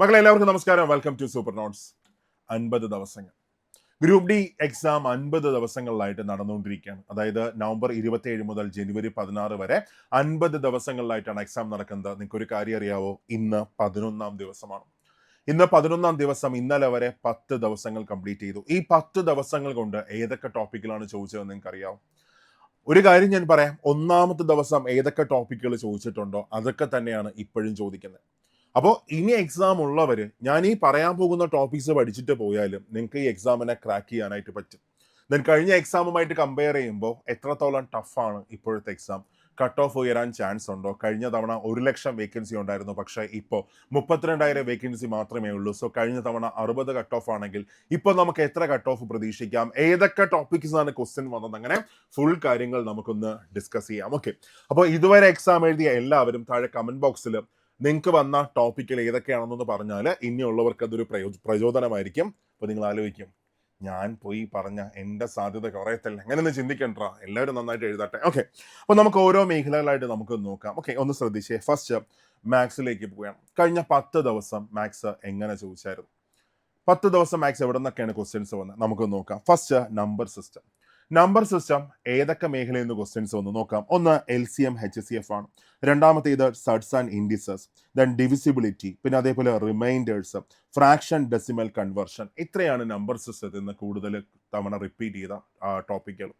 മക്കളെ എല്ലാവർക്കും നമസ്കാരം. വെൽക്കം ടു സൂപ്പർ നോട്ട്സ് അൻപത് ദിവസങ്ങൾ. ഗ്രൂപ്പ് ഡി എക്സാം അൻപത് ദിവസങ്ങളിലായിട്ട് നടന്നുകൊണ്ടിരിക്കുകയാണ്. അതായത് നവംബർ ഇരുപത്തിയേഴ് മുതൽ ജനുവരി പതിനാറ് വരെ അൻപത് ദിവസങ്ങളിലായിട്ടാണ് എക്സാം നടക്കുന്നത്. നിങ്ങൾക്ക് ഒരു കാര്യം അറിയാവോ? ഇന്ന് പതിനൊന്നാം ദിവസമാണ്. ഇന്ന് പതിനൊന്നാം ദിവസം ഇന്നലെ വരെ പത്ത് ദിവസങ്ങൾ കംപ്ലീറ്റ് ചെയ്തു. ഈ പത്ത് ദിവസങ്ങൾ കൊണ്ട് ഏതൊക്കെ ടോപ്പിക്കിലാണ് ചോദിച്ചതെന്ന് നിങ്ങൾക്ക് അറിയാവോ ഒരു കാര്യം ഞാൻ പറയാം. ഒന്നാമത്തെ ദിവസം ഏതൊക്കെ ടോപ്പിക്കുകൾ ചോദിച്ചിട്ടുണ്ടോ? അതൊക്കെ തന്നെയാണ് ഇപ്പോഴും ചോദിക്കുന്നത്. അപ്പോൾ ഇനി എക്സാം ഉള്ളവർ ഞാൻ ഈ പറയാൻ പോകുന്ന ടോപ്പിക്സ് പഠിച്ചിട്ട് പോയാലും നിങ്ങൾക്ക് ഈ എക്സാമിനെ ക്രാക്ക് ചെയ്യാനായിട്ട് പറ്റും. ദെൻ കഴിഞ്ഞ എക്സാമുമായിട്ട് കമ്പയർ ചെയ്യുമ്പോൾ എത്രത്തോളം ടഫാണ് ഇപ്പോഴത്തെ എക്സാം കട്ട് ഓഫ് ഉയരാൻ ചാൻസ് ഉണ്ടോ? കഴിഞ്ഞ തവണ ഒരു ലക്ഷം വേക്കൻസി ഉണ്ടായിരുന്നു പക്ഷേ ഇപ്പോൾ മുപ്പത്തിരണ്ടായിരം വേക്കൻസി മാത്രമേ ഉള്ളൂ. സോ കഴിഞ്ഞ തവണ അറുപത് കട്ട് ഓഫ് ആണെങ്കിൽ ഇപ്പോൾ നമുക്ക് എത്ര കട്ട് ഓഫ് പ്രതീക്ഷിക്കാം? ഏതൊക്കെ ആണ് ക്വസ്റ്റ്യൻ വന്നത്? അങ്ങനെ ഫുൾ കാര്യങ്ങൾ നമുക്കൊന്ന് ഡിസ്കസ് ചെയ്യാം. ഓക്കെ അപ്പോൾ ഇതുവരെ എക്സാം എഴുതിയ എല്ലാവരും താഴെ കമന്റ് ബോക്സിൽ നിങ്ങൾക്ക് വന്ന ടോപ്പിക്കുകൾ ഏതൊക്കെയാണെന്നൊന്ന് പറഞ്ഞാൽ ഇനിയുള്ളവർക്ക് അതൊരു പ്രയോ പ്രചോദനമായിരിക്കും. അപ്പോൾ നിങ്ങൾ ആലോചിക്കും. ഞാൻ പോയി പറഞ്ഞ എന്റെ സാധ്യത കുറയത്തില്ല അങ്ങനെയൊന്നും ചിന്തിക്കണ്ട? എല്ലാവരും നന്നായിട്ട് എഴുതട്ടെ. ഓക്കെ അപ്പോൾ നമുക്ക് ഓരോ മേഖലകളായിട്ട് നമുക്ക് നോക്കാം. ഓക്കെ ഒന്ന് ശ്രദ്ധിച്ചേ. ഫസ്റ്റ് മാത്സിലേക്ക് പോവുകയാണ് കഴിഞ്ഞ പത്ത് ദിവസം മാത്സ് എങ്ങനെ ചോദിച്ചായിരുന്നു? പത്ത് ദിവസം മാത്സ് എവിടെ നിന്നൊക്കെയാണ് ക്വസ്റ്റ്യൻസ് വന്നത് നമുക്ക് നോക്കാം. First number system number system ഏതൊക്കെ മേഖലയിൽ നിന്ന് ക്വസ്റ്റ്യൻസ് ഒന്ന് നോക്കാം. ഒന്ന് L C M H C F ആണ്. രണ്ടാമത്തേത് surds and indices then divisibility പിന്നെ അതേപോലെ റിമൈൻഡേഴ്സ് ഫ്രാക്ഷൻ ഡെസിമൽ കൺവേർഷൻ ഇത്രയാണ് നമ്പർ സിസ്റ്റത്തിൽ നിന്ന് കൂടുതൽ തവണ റിപ്പീറ്റ് ചെയ്ത ടോപ്പിക്കുകൾ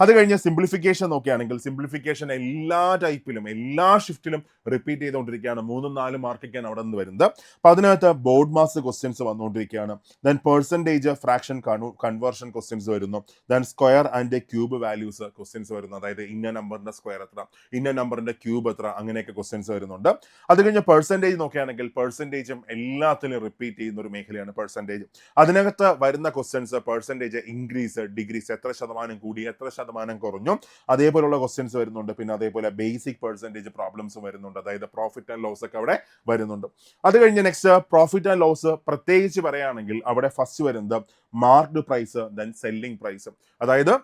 അത് കഴിഞ്ഞ് സിംപ്ലിഫിക്കേഷൻ നോക്കുകയാണെങ്കിൽ സിംപ്ലിഫിക്കേഷൻ എല്ലാ ടൈപ്പിലും എല്ലാ ഷിഫ്റ്റിലും റിപ്പീറ്റ് ചെയ്തുകൊണ്ടിരിക്കുകയാണ്. മൂന്നും നാലും മാർക്കൊക്കെയാണ് അവിടെ നിന്ന് വരുന്നത്. അപ്പം അതിനകത്ത് ബോർഡ് മാസ് ക്വസ്റ്റ്യൻസ് വന്നുകൊണ്ടിരിക്കുകയാണ്. Then percentage fraction conversion questions വരുന്നു. Then square and cube values questions വരുന്നു. അതായത് ഇന്ന നമ്പറിന്റെ സ്ക്വയർ എത്ര ഇന്ന നമ്പറിന്റെ ക്യൂബ് എത്ര അങ്ങനെയൊക്കെ ക്വസ്റ്റ്യൻസ് വരുന്നുണ്ട്. അത് കഴിഞ്ഞ് പെർസെന്റേജ് നോക്കുകയാണെങ്കിൽ പെർസെന്റേജും എല്ലാത്തിലും റിപ്പീറ്റ് ചെയ്യുന്ന ഒരു മേഖലയാണ് പെർസെന്റേജ് അതിനകത്ത് വരുന്ന ക്വസ്റ്റ്യൻസ് പെർസെന്റേജ് ഇൻക്രീസ് ഡിഗ്രീസ് എത്ര ശതമാനം കൂടി എത്ര ശതമാനം കുറഞ്ഞു അതേപോലുള്ള ക്വസ്റ്റ്യൻസ് വരുന്നുണ്ട്. പിന്നെ അതേപോലെ ബേസിക് പെർസെന്റേജ് പ്രോബ്ലംസും വരുന്നുണ്ട്. അതായത് പ്രോഫിറ്റ് ആൻഡ് ലോസ് ഒക്കെ അവിടെ വരുന്നുണ്ട്. അത് കഴിഞ്ഞ് നെക്സ്റ്റ് പ്രോഫിറ്റ് ആൻഡ് ലോസ് പ്രത്യേകിച്ച് പറയുകയാണെങ്കിൽ അവിടെ ഫസ്റ്റ് വരുന്നത് marked price then selling price അതായത്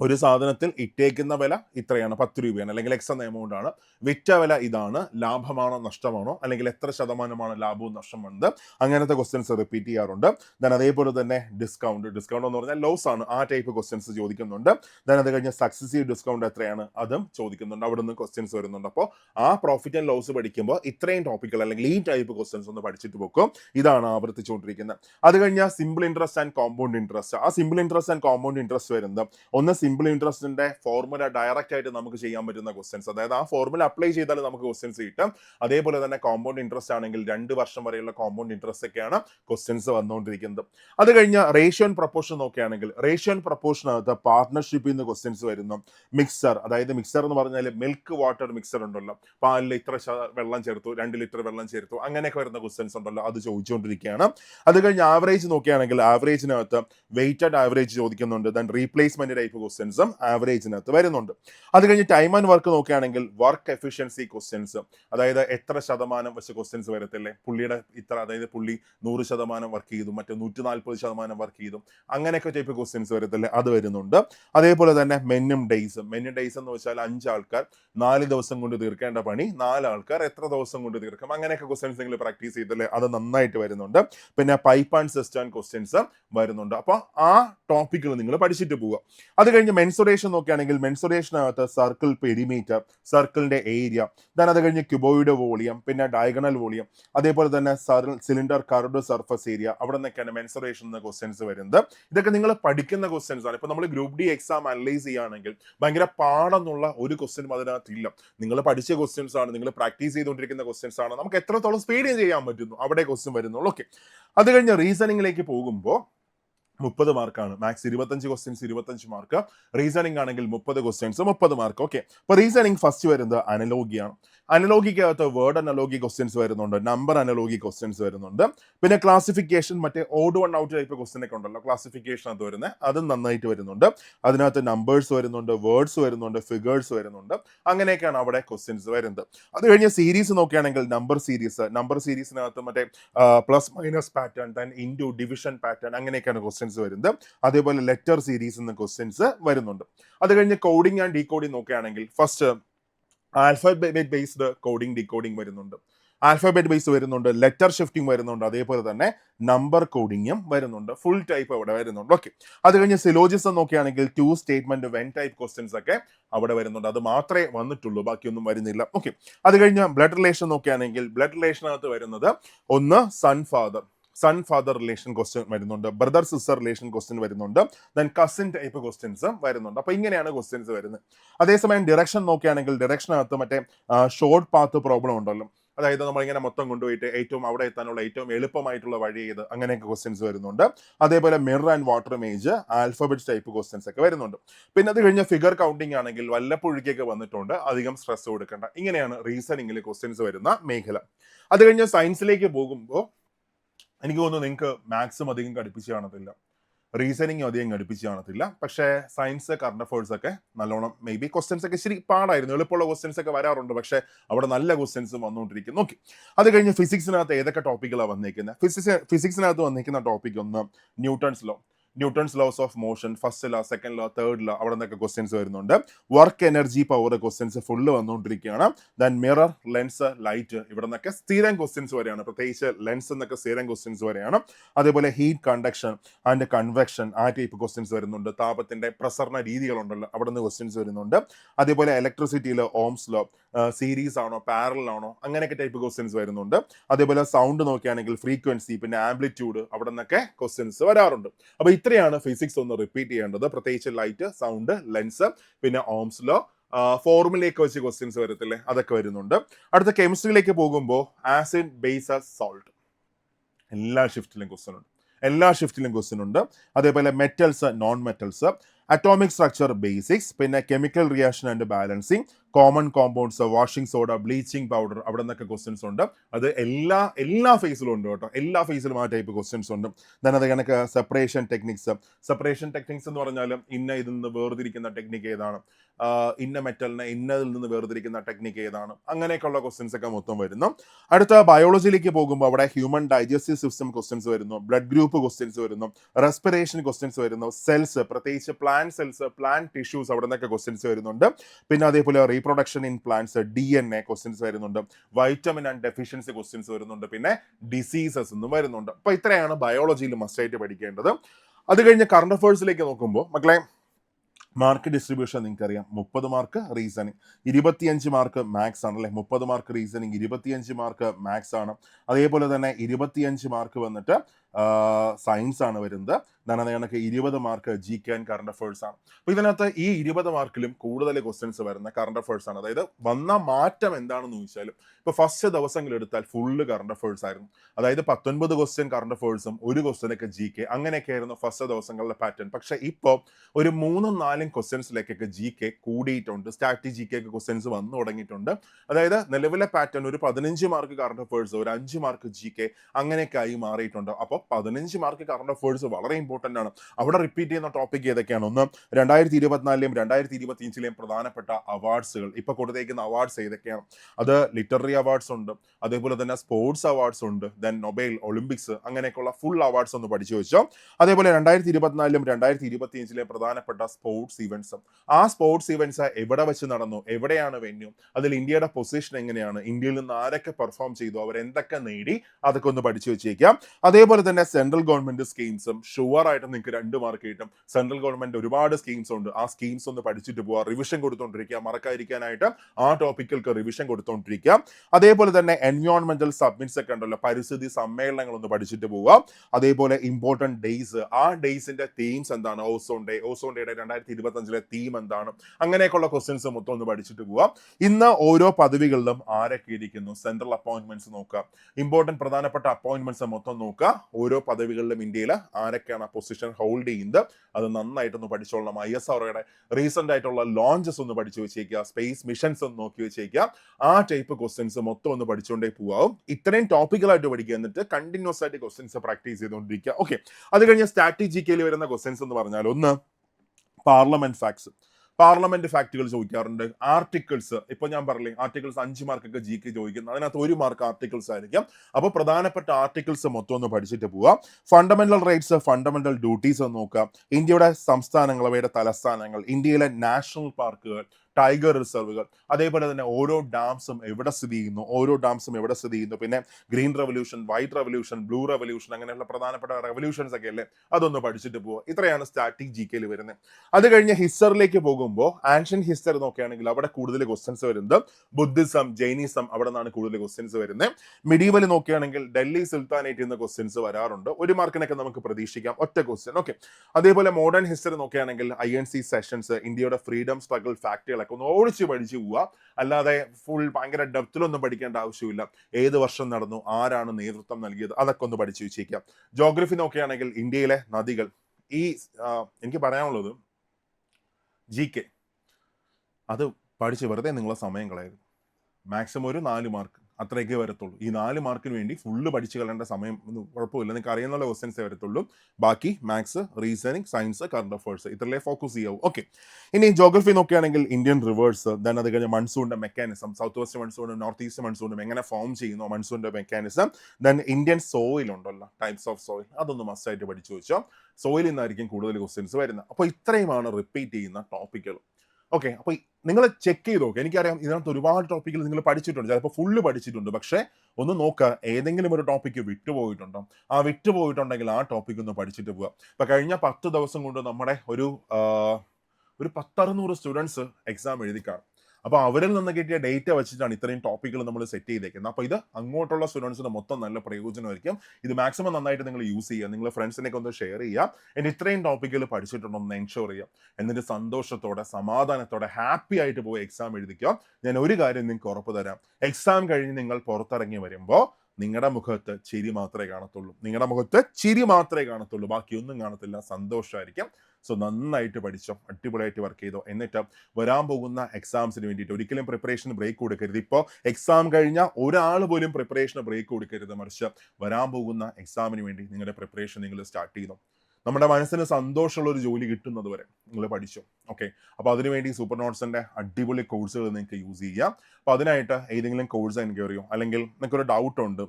ഒരു സാധനത്തിൽ ഇട്ടേക്കുന്ന വില ഇത്രയാണ് പത്ത് രൂപയാണ്. അല്ലെങ്കിൽ എക്സ് എന്ന എമൗണ്ട് ആണ്. വിറ്റ വില ഇതാണ്. ലാഭമാണോ നഷ്ടമാണോ? അല്ലെങ്കിൽ എത്ര ശതമാനമാണ് ലാഭവും നഷ്ടമുണ്ട് അങ്ങനത്തെ ക്വസ്റ്റ്യൻസ് റിപ്പീറ്റ് ചെയ്യാറുണ്ട്. ദൻ അതേപോലെ തന്നെ ഡിസ്കൗണ്ട് ഡിസ്കൗണ്ട് എന്ന് പറഞ്ഞാൽ ലോസ് ആണ്. ആ ടൈപ്പ് ക്വസ്റ്റ്യൻസ് ചോദിക്കുന്നുണ്ട്. ദൻ അത് കഴിഞ്ഞ് സക്സസീവ് ഡിസ്കൗണ്ട് എത്രയാണ്? അതും ചോദിക്കുന്നുണ്ട്. അവിടെ നിന്ന് ക്വസ്റ്റ്യൻസ് വരുന്നുണ്ട്. അപ്പോൾ ആ പ്രോഫിറ്റ് ആൻഡ് ലോസ് പഠിക്കുമ്പോൾ ഇത്രയും ടോപ്പിക്കുകൾ അല്ലെങ്കിൽ ഈ ടൈപ്പ് ക്വസ്റ്റ്യൻസ് ഒന്ന് പഠിച്ചിട്ട് പോക്കും ഇതാണ് ആവർത്തിച്ചുകൊണ്ടിരിക്കുന്നത്. അത് കഴിഞ്ഞാൽ simple interest and compound interest ആ simple interest and compound interest വരുന്നത് ഒന്ന് സിമ്പിൾ ഇൻട്രസ്റ്റിന്റെ ഫോർമുല ഡയറക്റ്റ് ആയിട്ട് നമുക്ക് ചെയ്യാൻ പറ്റുന്ന ക്വസ്റ്റ്യൻസ് അതായത് ആ ഫോർമുല അപ്ലൈ ചെയ്താൽ നമുക്ക് ക്വസ്റ്റ്യൻസ് കിട്ടും. അതേപോലെ തന്നെ കോമ്പൗണ്ട് ഇൻട്രസ്റ്റ് ആണെങ്കിൽ രണ്ട് വർഷം വരെയുള്ള കോമ്പൗണ്ട് ഇൻട്രസ്റ്റ് ഒക്കെയാണ് ക്വസ്റ്റ്യൻസ് വന്നുകൊണ്ടിരിക്കുന്നത്. അത് കഴിഞ്ഞ റേഷ്യോ ആൻഡ് പ്രപ്പോർഷൻ നോക്കുകയാണെങ്കിൽ റേഷ്യോ ആൻഡ് പ്രപ്പോർഷനകത്ത് പാർട്ട്ണർഷിപ്പിൽ നിന്ന് ക്വസ്റ്റ്യൻസ് വരുന്നു. മിക്സർ അതായത് മിക്സർ എന്ന് പറഞ്ഞാൽ മിൽക്ക് വാട്ടർ മിക്സർ ഉണ്ടല്ലോ. പാലിൽ ഇത്ര വെള്ളം ചേർത്തു രണ്ട് ലിറ്റർ വെള്ളം ചേർത്തു അങ്ങനെയൊക്കെ വരുന്ന ക്വസ്റ്റ്യൻസ് ഉണ്ടല്ലോ. അത് ചോദിച്ചുകൊണ്ടിരിക്കുകയാണ്. അത് കഴിഞ്ഞ് ആവറേജ് നോക്കുകയാണെങ്കിൽ ആവറേജിനകത്ത് വെയിറ്റഡ് ആവറേജ് ചോദിക്കുന്നുണ്ട്. ദൻ റീപ്ലേസ്മെന്റ് ടൈപ്പ് ക്വസ്റ്റ്യൻസും ആവറേജിനകത്ത് വരുന്നുണ്ട്. അത് കഴിഞ്ഞ് ടൈം ആൻഡ് വർക്ക് നോക്കുകയാണെങ്കിൽ വർക്ക് എഫിഷ്യൻസി ക്വസ്റ്റ്യൻസ് അതായത് എത്ര ശതമാനം വെച്ച് ക്വസ്റ്റ്യൻസ് വരത്തില്ലേ? പുള്ളിയുടെ ഇത്ര അതായത് പുള്ളി നൂറ് ശതമാനം വർക്ക് ചെയ്തു മറ്റേ നൂറ്റി നാൽപ്പത് ശതമാനം വർക്ക് ചെയ്തു അങ്ങനെയൊക്കെ ടൈപ്പ് ക്വസ്റ്റ്യൻസ് വരത്തില്ലേ? അത് വരുന്നുണ്ട്. അതേപോലെ തന്നെ മെന്നും ഡേയ്സ് മെന്നും ഡേയ്സ് എന്ന് വെച്ചാൽ അഞ്ച് ആൾക്കാർ നാല് ദിവസം കൊണ്ട് തീർക്കേണ്ട പണി നാല് ആൾക്കാർ എത്ര ദിവസം കൊണ്ട് തീർക്കും? അങ്ങനെയൊക്കെ ക്വസ്റ്റ്യൻസ് നിങ്ങൾ പ്രാക്ടീസ് ചെയ്തല്ലേ? അത് നന്നായിട്ട് വരുന്നുണ്ട്. പിന്നെ പൈപ്പ് ആൻഡ് സിസ്റ്റം ക്വസ്റ്റ്യൻസ് വരുന്നുണ്ട്. അപ്പോൾ ആ ടോപ്പിക്കുകൾ നിങ്ങൾ പഠിച്ചിട്ട് പോവുക. അത് മെൻസുറേഷൻ നോക്കുകയാണെങ്കിൽ മെൻസുറേഷനകത്ത് സർക്കിൾ പെരിമീറ്റർ സർക്കിളിന്റെ ഏരിയ ദാൻ അത് കഴിഞ്ഞ് ക്യുബോയുടെ വോളിയം പിന്നെ ഡയഗണൽ വോളിയം അതേപോലെ തന്നെ സിലിണ്ടർ കർഡ് സർഫസ് ഏരിയ അവിടെ നിന്നൊക്കെയാണ് മെൻസുറേഷൻ എന്ന ക്വസ്റ്റ്യൻസ് വരുന്നത്. ഇതൊക്കെ നിങ്ങൾ പഠിക്കുന്ന ക്വസ്റ്റ്യൻസ് ആണ്. ഇപ്പൊ നമ്മൾ ഗ്രൂപ്പ് ഡി എക്സാം അനലൈസ് ചെയ്യുകയാണെങ്കിൽ ഭയങ്കര പാടെന്നുള്ള ഒരു ക്വസ്റ്റ്യൻ അതിനകത്ത് ഇല്ല നിങ്ങൾ പഠിച്ച ക്വസ്റ്റ്യൻസ് ആണ് നിങ്ങൾ പ്രാക്ടീസ് ചെയ്തുകൊണ്ടിരിക്കുന്ന ക്വസ്റ്റ്യൻസ് ആണ്. നമുക്ക് എത്രത്തോളം സ്പീഡ് ചെയ്യാൻ പറ്റുന്നു? അവിടെ ക്വസ്റ്റ്യൻ വരുന്നുള്ളൂ. ഓക്കെ അത് കഴിഞ്ഞ് റീസണിങ്ങിലേക്ക് പോകുമ്പോൾ മുപ്പത് മാർക്കാണ്. മാക്സ് ഇരുപത്തഞ്ച് ക്വസ്റ്റ്യൻസ് ഇരുപത്തഞ്ച് മാർക്ക് റീസണിംഗ് ആണെങ്കിൽ മുപ്പത് ക്വസ്റ്റ്യൻസ് മുപ്പത് മാർക്ക് ഓക്കെ അപ്പൊ റീസണിംഗ് ഫസ്റ്റ് വരുന്നത് അനലോഗിയാണ് അനലോഗിക്കകത്ത് വേർഡ് അനലോഗി ക്വസ്റ്റ്യൻസ് വരുന്നുണ്ട് നമ്പർ അനലോഗി ക്വസ്റ്റ്യൻസ് വരുന്നുണ്ട്. പിന്നെ ക്ലാസിഫിക്കേഷൻ മറ്റേ odd one out type question ഒക്കെ ഉണ്ടല്ലോ ക്ലാസിഫിക്കേഷൻ അത് വരുന്നത് അതും നന്നായിട്ട് വരുന്നുണ്ട്. അതിനകത്ത് നമ്പേഴ്സ് വരുന്നുണ്ട് വേർഡ്സ് വരുന്നുണ്ട് ഫിഗേഴ്സ് വരുന്നുണ്ട്. അങ്ങനെയൊക്കെയാണ് അവിടെ ക്വസ്റ്റ്യൻസ് വരുന്നത്. അത് കഴിഞ്ഞ് സീരീസ് നോക്കുകയാണെങ്കിൽ നമ്പർ സീരീസ് നമ്പർ സീരീസിനകത്ത് മറ്റേ plus minus pattern then into division pattern അങ്ങനെയൊക്കെയാണ് ക്വസ്റ്റ്യൻസ് വരുന്നത് അതേപോലെ ലെറ്റർ സീരീസ് എന്ന ക്വസ്റ്റ്യൻസ് വരുന്നുണ്ട്. അത് കഴിഞ്ഞ് കോഡിംഗ് ആൻഡ് ഡീകോഡിംഗ് നോക്കുകയാണെങ്കിൽ first alphabet based coding decoding വരുന്നുണ്ട്. ആൽഫബറ്റ് ബേസ് വരുന്നുണ്ട് ലെറ്റർ ഷിഫ്റ്റിംഗ് വരുന്നുണ്ട് അതേപോലെ തന്നെ നമ്പർ കോഡിങ്ങും വരുന്നുണ്ട്. ഫുൾ ടൈപ്പ് അവിടെ വരുന്നുണ്ട്. ഓക്കെ അത് കഴിഞ്ഞ് സിലോജിസം നോക്കുകയാണെങ്കിൽ two statement Venn type questions ഒക്കെ അവിടെ വരുന്നുണ്ട്. അത് മാത്രമേ വന്നിട്ടുള്ളൂ ബാക്കിയൊന്നും വരുന്നില്ല. ഓക്കെ അത് കഴിഞ്ഞ് ബ്ലഡ് റിലേഷൻ നോക്കുകയാണെങ്കിൽ ബ്ലഡ് റിലേഷനകത്ത് വരുന്നത് ഒന്ന് son father son father relation question വരുന്നുണ്ട് ബ്രദർ സിസ്റ്റർ റിലേഷൻ ക്വസ്റ്റ്യൻ വരുന്നുണ്ട് ദെൻ കസിൻ ടൈപ്പ് ക്വസ്റ്റ്യൻസ് വരുന്നുണ്ട്. അപ്പൊ ഇങ്ങനെയാണ് ക്വസ്റ്റ്യൻസ് വരുന്നത്. അതേസമയം ഡിറക്ഷൻ നോക്കുകയാണെങ്കിൽ ഡിറക്ഷനകത്ത് മറ്റേ ഷോർട്ട് പാത്ത് പ്രോബ്ലം ഉണ്ടല്ലോ. അതായത് നമ്മളിങ്ങനെ മൊത്തം കൊണ്ടുപോയിട്ട് ഏറ്റവും അവിടെ എത്താനുള്ള ഏറ്റവും എളുപ്പമായിട്ടുള്ള വഴി ഏത്? അങ്ങനെയൊക്കെ ക്വസ്റ്റ്യൻസ് വരുന്നുണ്ട്. അതേപോലെ mirror and water image alphabet type questions ഒക്കെ വരുന്നുണ്ട്. പിന്നെ അത് കഴിഞ്ഞ ഫിഗർ കൗണ്ടിങ് ആണെങ്കിൽ വല്ലപ്പോഴേക്കൊക്കെ വന്നിട്ടുണ്ട്. അധികം സ്ട്രെസ് കൊടുക്കേണ്ട. ഇങ്ങനെയാണ് റീസണിങ്ങിൽ ക്വസ്റ്റ്യൻസ് വരുന്ന മേഖല. അത് കഴിഞ്ഞ് സയൻസിലേക്ക് പോകുമ്പോൾ എനിക്ക് തോന്നുന്നു നിങ്ങൾക്ക് മാത്സും അധികം കടുപ്പിച്ച് കാണത്തില്ല. റീസണിങ് അധികം കടുപ്പിച്ച് കാണത്തില്ല. പക്ഷേ സയൻസ് കറണ്ട് അഫേഴ്സ് ഒക്കെ നല്ലോണം മേ ബി ക്വസ്റ്റ്യൻസ് ഒക്കെ ശരി പാടായിരുന്നു. എളുപ്പമുള്ള ക്വസ്റ്റ്യൻസ് ഒക്കെ വരാറുണ്ട്. പക്ഷേ അവിടെ നല്ല ക്വസ്റ്റ്യൻസ് വന്നുകൊണ്ടിരിക്കുന്നു. ഓക്കെ അത് കഴിഞ്ഞ് ഫിസിക്സിനകത്ത് ഏതൊക്കെ ടോപ്പിക്കുകളാണ് വന്നേക്കുന്നത് ഫിസിക്സ് ഫിസിക്സിനകത്ത് വന്നിരിക്കുന്ന ടോപ്പിക് ഒന്ന് Newton's law Newton's laws of motion first law second law third law അവിടെ നിന്നൊക്കെ ക്വസ്റ്റ്യൻസ് വരുന്നുണ്ട്. Work energy power questions full വന്നുകൊണ്ടിരിക്കുകയാണ്. ദൻ മിറർ ലെൻസ് ലൈറ്റ് ഇവിടെ നിന്നൊക്കെ സ്ഥിരം ക്വസ്റ്റ്യൻസ് വരെയാണ്. പ്രത്യേകിച്ച് ലെൻസ് എന്നൊക്കെ സ്ഥിരം ക്വസ്റ്റ്യൻസ് വരെയാണ്. അതേപോലെ ഹീറ്റ് കണ്ടക്ഷൻ ആൻഡ് കൺവെക്ഷൻ ആ ടൈപ്പ് ക്വസ്റ്റ്യൻസ് വരുന്നുണ്ട്. താപത്തിന്റെ പ്രസരണ രീതികളുണ്ടല്ലോ അവിടെ നിന്ന് ക്വസ്റ്റ്യൻസ് വരുന്നുണ്ട്. അതേപോലെ ഇലക്ട്രിസിറ്റിയിൽ ഓംസ് ലോ സീരീസ് ആണോ പാരലാണോ അങ്ങനെയൊക്കെ ടൈപ്പ് ക്വസ്റ്റ്യൻസ് വരുന്നുണ്ട്. അതേപോലെ സൗണ്ട് നോക്കുകയാണെങ്കിൽ ഫ്രീക്വൻസി പിന്നെ ആംപ്ലിറ്റ്യൂഡ് അവിടെ നിന്നൊക്കെ ക്വസ്റ്റ്യൻസ് വരാറുണ്ട്. അപ്പൊ ഇത്രയാണ് ഫിസിക്സ് ഒന്ന് റിപ്പീറ്റ് ചെയ്യേണ്ടത്. പ്രത്യേകിച്ച് ലൈറ്റ് സൗണ്ട് ലെൻസ് പിന്നെ ഓംസ് ലോ ഫോർമുലയൊക്കെ വെച്ച് ക്വസ്റ്റ്യൻസ് വരത്തില്ലേ? അതൊക്കെ വരുന്നുണ്ട്. അടുത്ത കെമിസ്ട്രിയിലേക്ക് പോകുമ്പോൾ ആസിഡ് ബേസ് സോൾട്ട് എല്ലാ ഷിഫ്റ്റിലും ക്വസ്റ്റ്യൻ ഉണ്ട്. എല്ലാ ഷിഫ്റ്റിലും ക്വസ്റ്റ്യൻ ഉണ്ട്. അതേപോലെ metals non metals atomic structure basics പിന്നെ chemical reaction and balancing common compounds washing soda bleaching powder അവിടെ നിന്നൊക്കെ ക്വസ്റ്റ്യൻസ് ഉണ്ട്. അത് എല്ലാ എല്ലാ ഫേസിലും ഉണ്ട് കേട്ടോ. എല്ലാ ഫേസിലും ആ ടൈപ്പ് ക്വസ്റ്റ്യൻസ് ഉണ്ട്. ഞാൻ അത് കണക്ക് സെപ്പറേഷൻ ടെക്നിക്സ് സെപ്പറേഷൻ ടെക്നിക്സ് എന്ന് പറഞ്ഞാൽ ഇന്ന ഇതിൽ നിന്ന് വേർതിരിക്കുന്ന ടെക്നിക്ക് ഏതാണ്? ഇന്ന മെറ്റലിനെ ഇന്നതിൽ നിന്ന് വേർതിരിക്കുന്ന ടെക്നിക്ക് ഏതാണ്? അങ്ങനെയൊക്കെയുള്ള ക്വസ്റ്റ്യൻസ് ഒക്കെ മൊത്തം വരുന്നു. അടുത്ത ബയോളജിയിലേക്ക് പോകുമ്പോൾ അവിടെ ഹ്യൂമൻ ഡൈജസ്റ്റീവ് സിസ്റ്റം ക്വസ്റ്റ്യൻസ് വരുന്നു. ബ്ലഡ് ഗ്രൂപ്പ് ക്വസ്റ്റ്യൻസ് വരുന്നു. റെസ്പിറേഷൻ ക്വസ്റ്റ്യൻസ് വരുന്നു. സെൽസ് പ്രത്യേകിച്ച് പ്ലാൻ സെൽസ് പ്ലാൻ ടിഷ്യൂസ് അവിടെ നിന്നൊക്കെ ക്വസ്റ്റ്യൻസ് വരുന്നുണ്ട്. പിന്നെ അതേപോലെ reproduction in plants D N A questions വരുന്നുണ്ട്. വൈറ്റമിൻ ആൻഡ് ഡെഫിഷ്യൻസി ക്വസ്റ്റ്യൻസ് വരുന്നുണ്ട്. പിന്നെ ഡിസീസസ് എന്നും വരുന്നുണ്ട്. അപ്പൊ ഇത്രയാണ് ബയോളജിയിൽ മസ്റ്റായിട്ട് പഠിക്കേണ്ടത്. അത് കഴിഞ്ഞ് കറണ്ട് അഫേഴ്സിലേക്ക് നോക്കുമ്പോൾ മക്കളെ മാർക്ക് ഡിസ്ട്രിബ്യൂഷൻ നിങ്ങൾക്ക് അറിയാം മുപ്പത് മാർക്ക് റീസണിങ് ഇരുപത്തിയഞ്ച് മാർക്ക് മാത്സ് ആണ് അല്ലെ? മുപ്പത് മാർക്ക് റീസണിങ് ഇരുപത്തിയഞ്ച് മാർക്ക് മാത്സ് ആണ്. അതേപോലെ തന്നെ ഇരുപത്തിയഞ്ച് മാർക്ക് വന്നിട്ട് സയൻസ് ആണ് വരുന്നത്. എന്താണ് കണക്ക് ഇരുപത് mark G K and current affairs ആണ്. അപ്പൊ ഇതിനകത്ത് ഈ ഇരുപത് മാർക്കിലും കൂടുതൽ ക്വസ്റ്റ്യൻസ് വരുന്ന കറണ്ട് അഫേഴ്സ് ആണ്. അതായത് വന്ന മാറ്റം എന്താണെന്ന് ചോദിച്ചാലും ഇപ്പൊ ഫസ്റ്റ് ദിവസങ്ങൾ എടുത്താൽ ഫുള്ള് കറണ്ട് അഫേഴ്സ് ആയിരുന്നു. അതായത് പത്തൊൻപത് ക്വസ്റ്റ്യൻ കറണ്ട് അഫേഴ്സും ഒരു ക്വസ്റ്റ്യനൊക്കെ ജി കെ അങ്ങനെയൊക്കെ ആയിരുന്നു ഫസ്റ്റ് ദിവസങ്ങളിലെ പാറ്റേൺ പക്ഷെ ഇപ്പോൾ ഒരു മൂന്നും നാലും ക്വസ്റ്റ്യൻസിലേക്കൊക്കെ ജി കെ കൂടിയിട്ടുണ്ട്. സ്റ്റാറ്റി ജി കെ ക്വസ്റ്റ്യൻസ് വന്നു തുടങ്ങിയിട്ടുണ്ട്. അതായത് നിലവിലെ പാറ്റേൺ ഒരു പതിനഞ്ച് മാർക്ക് കറണ്ട് അഫേഴ്സ് ഒരു അഞ്ച് മാർക്ക് ജി കെ അങ്ങനെയൊക്കെ ആയി മാറിയിട്ടുണ്ട്. അപ്പോൾ പതിനഞ്ച് മാർക്ക് കറണ്ട് അഫേഴ്സ് വളരെ ഇമ്പോർട്ടന്റ് ആണ്. അവിടെ റിപ്പീറ്റ് ചെയ്യുന്ന ടോപ്പിക് ഏതൊക്കെയാണ്? ഒന്ന് രണ്ടായിരത്തി ഇരുപത്തിനാലിലെയും രണ്ടായിരത്തി ഇരുപത്തി അഞ്ചിലെയും പ്രധാനപ്പെട്ട അവാർഡ്സുകൾ ഇപ്പൊ കൊടുത്തേക്കുന്ന അവാർഡ്സ് ഏതൊക്കെയാണ്? അത് ലിറ്റററി അവാർഡ്സ് ഉണ്ട്. അതേപോലെ തന്നെ സ്പോർട്സ് അവാർഡ്സ് ഉണ്ട്. ദെൻ നൊബൈൽ ഒളിമ്പിക്സ് അങ്ങനെയൊക്കെയുള്ള ഫുൾ അവാർഡ്സ് ഒന്ന് പഠിച്ചു വെച്ചോ. അതേപോലെ രണ്ടായിരത്തി ഇരുപത്തിനാലിലും രണ്ടായിരത്തി ഇരുപത്തി അഞ്ചിലെയും പ്രധാനപ്പെട്ട സ്പോർട്സ് ഇവന്റ്സ് ആ സ്പോർട്സ് ഇവന്റ്സ് എവിടെ വെച്ച് നടന്നു? എവിടെയാണ് വെന്യൂ അതിൽ ഇന്ത്യയുടെ പൊസിഷൻ എങ്ങനെയാണ്? ഇന്ത്യയിൽ നിന്ന് ആരൊക്കെ പെർഫോം ചെയ്തു? അവർ എന്തൊക്കെ നേടി? അതൊക്കെ ഒന്ന് പഠിച്ചു വെച്ചേക്കാം. അതേപോലെ തന്നെ സെൻട്രൽ ഗവൺമെന്റ് സ്കീംസും ഷുവർ ആയിട്ട് നിങ്ങൾക്ക് രണ്ട് മാർക്ക് കിട്ടും. സെൻട്രൽ ഗവൺമെന്റ് ഒരുപാട് സ്കീംസ് ഉണ്ട്. ആ സ്കീംസ് ഒന്ന് പഠിച്ചിട്ട് പോവുക റിവിഷൻ കൊടുത്തോണ്ടിരിക്കുക മറക്കാതിരിക്കാനായിട്ട് ആ ടോപ്പിക്കൽക്ക് റിവിഷൻ കൊടുത്തോണ്ടിരിക്കുക അതേപോലെ തന്നെ എൻവയോൺമെന്റൽ സബ്മിറ്റ്സ് ഒക്കെ ഉണ്ടല്ലോ. പരിസ്ഥിതി സമ്മേളനങ്ങൾ ഒന്ന് പഠിച്ചിട്ട് പോവുക അതേപോലെ ഇമ്പോർട്ടന്റ് ഡേയ്സ് ആ ഡേയ്സിന്റെ തീംസ് എന്താണ്? ഓസോൺ ഡേ ഓസോൺ ഡേയുടെ രണ്ടായിരത്തി ഇരുപത്തി അഞ്ചിലെ തീം എന്താണ്? അങ്ങനെയൊക്കെയുള്ള ക്വസ്റ്റ്യൻസ് മൊത്തം ഒന്ന് പഠിച്ചിട്ട് പോവുക ഇന്ന് ഓരോ പദവികളിലും ആരൊക്കെ ഇരിക്കുന്നു? സെൻട്രൽ അപ്പോയിന്റ്മെന്റ്സ് നോക്കുക ഇമ്പോർട്ടന്റ് പ്രധാനപ്പെട്ട അപ്പോയിന്റ്മെന്റ്സ് മൊത്തം നോക്കുക ഓരോ പദവികളിലും ഇന്ത്യയിൽ ആരൊക്കെയാണ് ആ പൊസിഷൻ ഹോൾഡ് ചെയ്യുന്നത് അത് നന്നായിട്ടൊന്ന് പഠിച്ചോളണം. ഐ എസ് ആർഒയുടെ റീസെന്റ് ആയിട്ടുള്ള ലോഞ്ചസ് ഒന്ന് പഠിച്ചു വെച്ചേക്കുക സ്പേസ് മിഷൻസ് ഒന്ന് നോക്കി വെച്ചേക്കുക ആ ടൈപ്പ് ക്വസ്റ്റ്യൻസ് മൊത്തം ഒന്ന് പഠിച്ചുകൊണ്ടേ പോവാവും. ഇത്രയും ടോപ്പിക്കലായിട്ട് പഠിക്കുക എന്നിട്ട് കണ്ടിന്യൂസ് ആയിട്ട് ക്വസ്റ്റ്യൻസ് പ്രാക്ടീസ് ചെയ്തുകൊണ്ടിരിക്കുക. ഓക്കെ അത് കഴിഞ്ഞ് സ്ട്രാറ്റജിക്കയിൽ വരുന്ന ക്വസ്റ്റ്യൻസ് എന്ന് പറഞ്ഞാൽ ഒന്ന് പാർലമെന്റ് ഫാക്ട്സ് പാർലമെന്റ് ഫാക്ടുകൾ ചോദിക്കാറുണ്ട്. ആർട്ടിക്കിൾസ് ഇപ്പൊ ഞാൻ പറഞ്ഞില്ലേ ആർട്ടിക്കിൾസ് അഞ്ച് മാർക്കൊക്കെ ജി കെ ചോദിക്കുന്നു. അതിനകത്ത് ഒരു മാർക്ക് ആർട്ടിക്കിൾസ് ആയിരിക്കും. അപ്പോൾ പ്രധാനപ്പെട്ട ആർട്ടിക്കിൾസ് മൊത്തം ഒന്ന് പഠിച്ചിട്ട് പോവാം. ഫണ്ടമെന്റൽ റൈറ്റ്സ് ഫണ്ടമെന്റൽ ഡ്യൂട്ടീസ് നോക്കുക ഇന്ത്യയുടെ സംസ്ഥാനങ്ങൾ അവയുടെ തലസ്ഥാനങ്ങൾ ഇന്ത്യയിലെ നാഷണൽ പാർക്കുകൾ ടൈഗർ റിസർവുകൾ. അതേപോലെ തന്നെ ഓരോ ഡാംസും എവിടെ സ്ഥിതി ചെയ്യുന്നു? ഓരോ ഡാംസും എവിടെ സ്ഥിതി ചെയ്യുന്നു? പിന്നെ green revolution white revolution blue revolution അങ്ങനെയുള്ള പ്രധാനപ്പെട്ട റെവല്യൂഷൻസ് ഒക്കെ അല്ലേ? അതൊന്ന് പഠിച്ചിട്ട് പോവുക ഇത്രയാണ് സ്റ്റാറ്റിക് ജി കെയിൽ വരുന്നത്. അത് കഴിഞ്ഞ് ഹിസ്റ്ററിലേക്ക് പോകുമ്പോൾ ആൻഷ്യൻ ഹിസ്റ്ററി നോക്കുകയാണെങ്കിൽ അവിടെ കൂടുതൽ ക്വസ്റ്റ്യൻസ് വരുന്നത്. ബുദ്ധിസം ജൈനിസം അവിടെ നിന്നാണ് കൂടുതൽ ക്വസ്റ്റ്യൻസ് വരുന്നത്. മിഡീവൽ നോക്കുകയാണെങ്കിൽ ഡൽഹി സുൽത്താനേറ്റ് എന്ന ക്വസ്റ്റ്യൻസ് വരാറുണ്ട്. ഒരു മാർക്കിനൊക്കെ നമുക്ക് പ്രതീക്ഷിക്കാം. ഒറ്റ ക്വസ്റ്റ്യൻ ഓക്കെ അതേപോലെ മോഡേൺ ഹിസ്റ്ററി നോക്കുകയാണെങ്കിൽ ഐ എൻ സി സെഷൻസ് ഇന്ത്യയുടെ ഫ്രീഡം സ്ട്രഗിൾ ഫാക്ടുകളൊക്കെ ഒന്ന് ഓടിച്ച് പഠിച്ചു പോവുക. അല്ലാതെ ഫുൾ ഭയങ്കര ഡെപ്തിലൊന്നും പഠിക്കേണ്ട ആവശ്യമില്ല. ഏത് വർഷം നടന്നു? ആരാണ് നേതൃത്വം നൽകിയത്? അതൊക്കെ ഒന്ന് പഠിച്ചു വെച്ചേക്കാം ജോഗ്രഫി നോക്കുകയാണെങ്കിൽ ഇന്ത്യയിലെ നദികൾ. ഈ എനിക്ക് പറയാനുള്ളത് ജി കെ അത് പഠിച്ച് വെറുതെ നിങ്ങളെ സമയം കളയരുത്. മാക്സിമം ഒരു നാല് മാർക്ക് അത്രയൊക്കെ വരത്തുള്ളൂ. ഈ നാല് മാർക്കിന് വേണ്ടി ഫുള്ള് പഠിച്ചു കളയേണ്ട സമയം ഒന്നും കുഴപ്പമില്ല. നിങ്ങൾക്ക് അറിയാനുള്ള ക്വസ്റ്റൻസേ വരത്തുള്ളൂ. ബാക്കി maths reasoning science current affairs ഇത്രലേ focus ചെയ്യാവൂ. ഓക്കെ ഇനി ജോഗ്രഫി നോക്കുകയാണെങ്കിൽ ഇന്ത്യൻ റിവേഴ്സ് ദെൻ അത് കഴിഞ്ഞ് മൺസൂണിന്റെ മെക്കാനിസം സൗത്ത് വെസ്റ്റ് മൺസൂണും നോർത്ത് ഈസ്റ്റ് മൺസൂണും എങ്ങനെ ഫോം ചെയ്യുന്നു മൺസൂണിന്റെ മെക്കാനിസം ദെൻ ഇന്ത്യൻ സോയിൽ ഉണ്ടല്ലോ ടൈപ്സ് ഓഫ് സോയിൽ അതൊന്ന് മസ്റ്റായിട്ട് പഠിച്ചു വെച്ചോ. സോയിൽ നിന്നായിരിക്കും കൂടുതൽ ക്വസ്റ്റ്യൻസ് വരുന്നത്. അപ്പോൾ ഇത്രയുമാണ് റിപ്പീറ്റ് ചെയ്യുന്ന ടോപ്പിക്കുകൾ ഓക്കെ അപ്പോൾ നിങ്ങൾ ചെക്ക് ചെയ്ത് നോക്കുക എനിക്കറിയാം ഇതിനകത്ത് ഒരുപാട് ടോപ്പിക്കിൽ നിങ്ങൾ പഠിച്ചിട്ടുണ്ട്. ചിലപ്പോൾ ഫുള്ള് പഠിച്ചിട്ടുണ്ട്. പക്ഷേ ഒന്ന് നോക്കുക ഏതെങ്കിലും ഒരു ടോപ്പിക്ക് വിട്ടുപോയിട്ടുണ്ടോ? ആ വിട്ടുപോയിട്ടുണ്ടെങ്കിൽ ആ ടോപ്പിക്ക് ഒന്ന് പഠിച്ചിട്ട് പോവുക ഇപ്പം കഴിഞ്ഞ പത്ത് ദിവസം കൊണ്ട് നമ്മുടെ ഒരു ഒരു പത്തറുന്നൂറ് സ്റ്റുഡൻസ് എക്സാം എഴുതി അപ്പോൾ അവരിൽ നിന്ന് കിട്ടിയ ഡേറ്റ വെച്ചിട്ടാണ് ഇത്രയും ടോപ്പിക്കുകൾ നമ്മൾ സെറ്റ് ചെയ്തേക്കുന്നത്. അപ്പോൾ ഇത് അങ്ങോട്ടുള്ള സ്റ്റുഡൻസിന് മൊത്തം നല്ല പ്രയോജനമായിരിക്കും. ഇത് മാക്സിമം നന്നായിട്ട് നിങ്ങൾ യൂസ് ചെയ്യുക. നിങ്ങൾ ഫ്രണ്ട്സിനൊക്കെ ഒന്ന് ഷെയർ ചെയ്യുക. എന്നിട്ട് ഇത്രയും ടോപ്പിക്കുകൾ പഠിച്ചിട്ടുണ്ടോ എന്ന് എൻഷുർ ചെയ്യുക. എന്നിട്ട് സന്തോഷത്തോടെ സമാധാനത്തോടെ ഹാപ്പി ആയിട്ട് പോയി എക്സാം എഴുതിക്കുക. ഞാൻ ഒരു കാര്യം നിങ്ങൾക്ക് ഉറപ്പ് തരാം. എക്സാം കഴിഞ്ഞ് നിങ്ങൾ പുറത്തിറങ്ങി വരുമ്പോൾ നിങ്ങളുടെ മുഖത്ത് ചിരി മാത്രമേ കാണത്തുള്ളൂ. നിങ്ങളുടെ മുഖത്ത് ചിരി മാത്രമേ കാണത്തുള്ളൂ. ബാക്കിയൊന്നും കാണത്തില്ല. സന്തോഷമായിരിക്കും സോ നന്നായിട്ട് പഠിച്ചോ അടിപൊളിയായിട്ട് വർക്ക് ചെയ്തോ. എന്നിട്ട് വരാൻ പോകുന്ന എക്സാംസിന് വേണ്ടിയിട്ട് ഒരിക്കലും പ്രിപ്പറേഷൻ ബ്രേക്ക് കൊടുക്കരുത്. ഇപ്പോൾ എക്സാം കഴിഞ്ഞ ഒരാൾ പോലും പ്രിപ്പറേഷന് ബ്രേക്ക് കൊടുക്കരുത് മറിച്ച് വരാൻ പോകുന്ന എക്സാമിന് വേണ്ടി നിങ്ങളുടെ പ്രിപ്പറേഷൻ നിങ്ങൾ സ്റ്റാർട്ട് ചെയ്തു നമ്മുടെ മനസ്സിന് സന്തോഷമുള്ള ഒരു ജോലി കിട്ടുന്നത് വരെ നിങ്ങൾ പഠിച്ചു. ഓക്കെ അപ്പോൾ അതിനുവേണ്ടി സൂപ്പർ നോട്ട്സിന്റെ അടിപൊളി കോഴ്സുകൾ നിങ്ങൾക്ക് യൂസ് ചെയ്യാം. അപ്പോൾ അതിനായിട്ട് ഏതെങ്കിലും കോഴ്സ് എൻക്വയറിയോ അല്ലെങ്കിൽ നിങ്ങൾക്ക് ഒരു ഡൗട്ട് ഉണ്ട്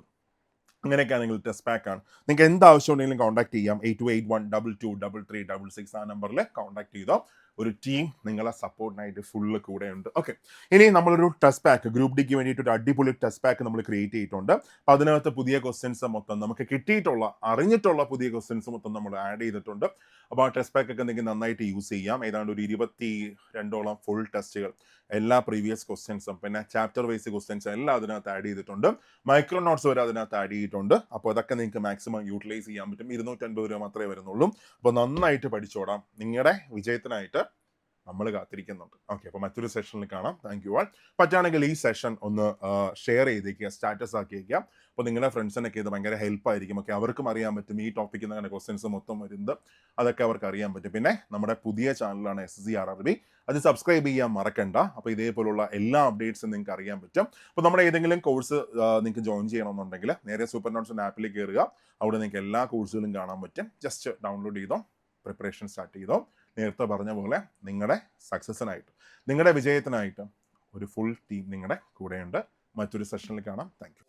അങ്ങനെയൊക്കെ നിങ്ങൾ ടെസ്റ്റ് പാക്ക് ആണ്. നിങ്ങൾക്ക് എന്ത് ആവശ്യം ഉണ്ടെങ്കിലും കോൺടാക്ട് ചെയ്യാം. Eight two eight one double two double three double six ആ നമ്പറിൽ കോൺടാക്ട് ചെയ്തോ. ഒരു ടീം നിങ്ങളെ സപ്പോർട്ടിനായിട്ട് ഫുള്ള് കൂടെ ഉണ്ട്. ഓക്കെ ഇനി നമ്മളൊരു ടെസ്റ്റ് പാക്ക് ഗ്രൂപ്പ് ഡിക്ക് വേണ്ടിയിട്ട് ഒരു അടിപൊളി ടെസ്റ്റ് പാക്ക് നമ്മൾ ക്രിയേറ്റ് ചെയ്തിട്ടുണ്ട്. അപ്പം അതിനകത്ത് പുതിയ ക്വസ്റ്റ്യൻസ് മൊത്തം നമുക്ക് കിട്ടിയിട്ടുള്ള അറിഞ്ഞിട്ടുള്ള പുതിയ ക്വസ്റ്റ്യൻസ് മൊത്തം നമ്മൾ ആഡ് ചെയ്തിട്ടുണ്ട്. അപ്പോൾ ആ ടെസ്റ്റ് പാക്ക് ഒക്കെ നിങ്ങൾക്ക് നന്നായിട്ട് യൂസ് ചെയ്യാം. ഏതാണ്ട് ഒരു ഇരുപത്തി രണ്ടോളം ഫുൾ ടെസ്റ്റുകൾ എല്ലാ പ്രീവിയസ് ക്വസ്റ്റ്യൻസും പിന്നെ ചാപ്റ്റർ വൈസ് ക്വസ്റ്റ്യൻസും എല്ലാം അതിനകത്ത് ആഡ് ചെയ്തിട്ടുണ്ട്. മൈക്രോ നോട്ട്സ് വരെ അതിനകത്ത് ആഡ് ചെയ്തിട്ടുണ്ട്. അപ്പോൾ അതൊക്കെ നിങ്ങൾക്ക് മാക്സിമം യൂട്ടിലൈസ് ചെയ്യാൻ പറ്റും. ഇരുന്നൂറ്റൻപത് രൂപ മാത്രമേ വരുന്നുള്ളൂ. അപ്പോൾ നന്നായിട്ട് പഠിച്ചോടാം. നിങ്ങളുടെ വിജയത്തിനായിട്ട് നമ്മൾ കാത്തിരിക്കുന്നുണ്ട്. ഓക്കെ അപ്പോൾ മറ്റൊരു സെഷനിൽ കാണാം. താങ്ക് യു ആൾ പറ്റുകയാണെങ്കിൽ ഈ സെഷൻ ഒന്ന് ഷെയർ ചെയ്തേക്കുക സ്റ്റാറ്റസ് ആക്കിയേക്കുക. അപ്പോൾ നിങ്ങളുടെ ഫ്രണ്ട്സിനൊക്കെ ഇത് ഭയങ്കര ഹെൽപ്പ് ആയിരിക്കും. ഒക്കെ അവർക്കും അറിയാൻ പറ്റും. ഈ ടോപ്പിക്കിൽ നിന്ന് ക്വസ്റ്റ്യൻസ് മൊത്തം വരുന്നത് അതൊക്കെ അവർക്ക് അറിയാൻ പറ്റും. പിന്നെ നമ്മുടെ പുതിയ ചാനലാണ് S C R R B അത് സബ്സ്ക്രൈബ് ചെയ്യാൻ മറക്കണ്ട. അപ്പോൾ ഇതേപോലുള്ള എല്ലാ അപ്ഡേറ്റ്സും നിങ്ങൾക്ക് അറിയാൻ പറ്റും. അപ്പോൾ നമ്മുടെ ഏതെങ്കിലും കോഴ്സ് നിങ്ങൾക്ക് ജോയിൻ ചെയ്യണമെന്നുണ്ടെങ്കിൽ നേരെ സൂപ്പർ നോട്ട്സിന്റെ ആപ്പിൽ കയറുക. അവിടെ നിങ്ങൾക്ക് എല്ലാ കോഴ്സുകളും കാണാൻ പറ്റും. ജസ്റ്റ് ഡൗൺലോഡ് ചെയ്തോ പ്രിപ്പറേഷൻ സ്റ്റാർട്ട് ചെയ്തോ. നേരത്തെ പറഞ്ഞ പോലെ നിങ്ങളുടെ സക്സസ്സിനായിട്ട് നിങ്ങളുടെ വിജയത്തിനായിട്ട് ഒരു ഫുൾ ടീം നിങ്ങളുടെ കൂടെയുണ്ട്. മറ്റൊരു സെഷനിൽ കാണാം. Thank you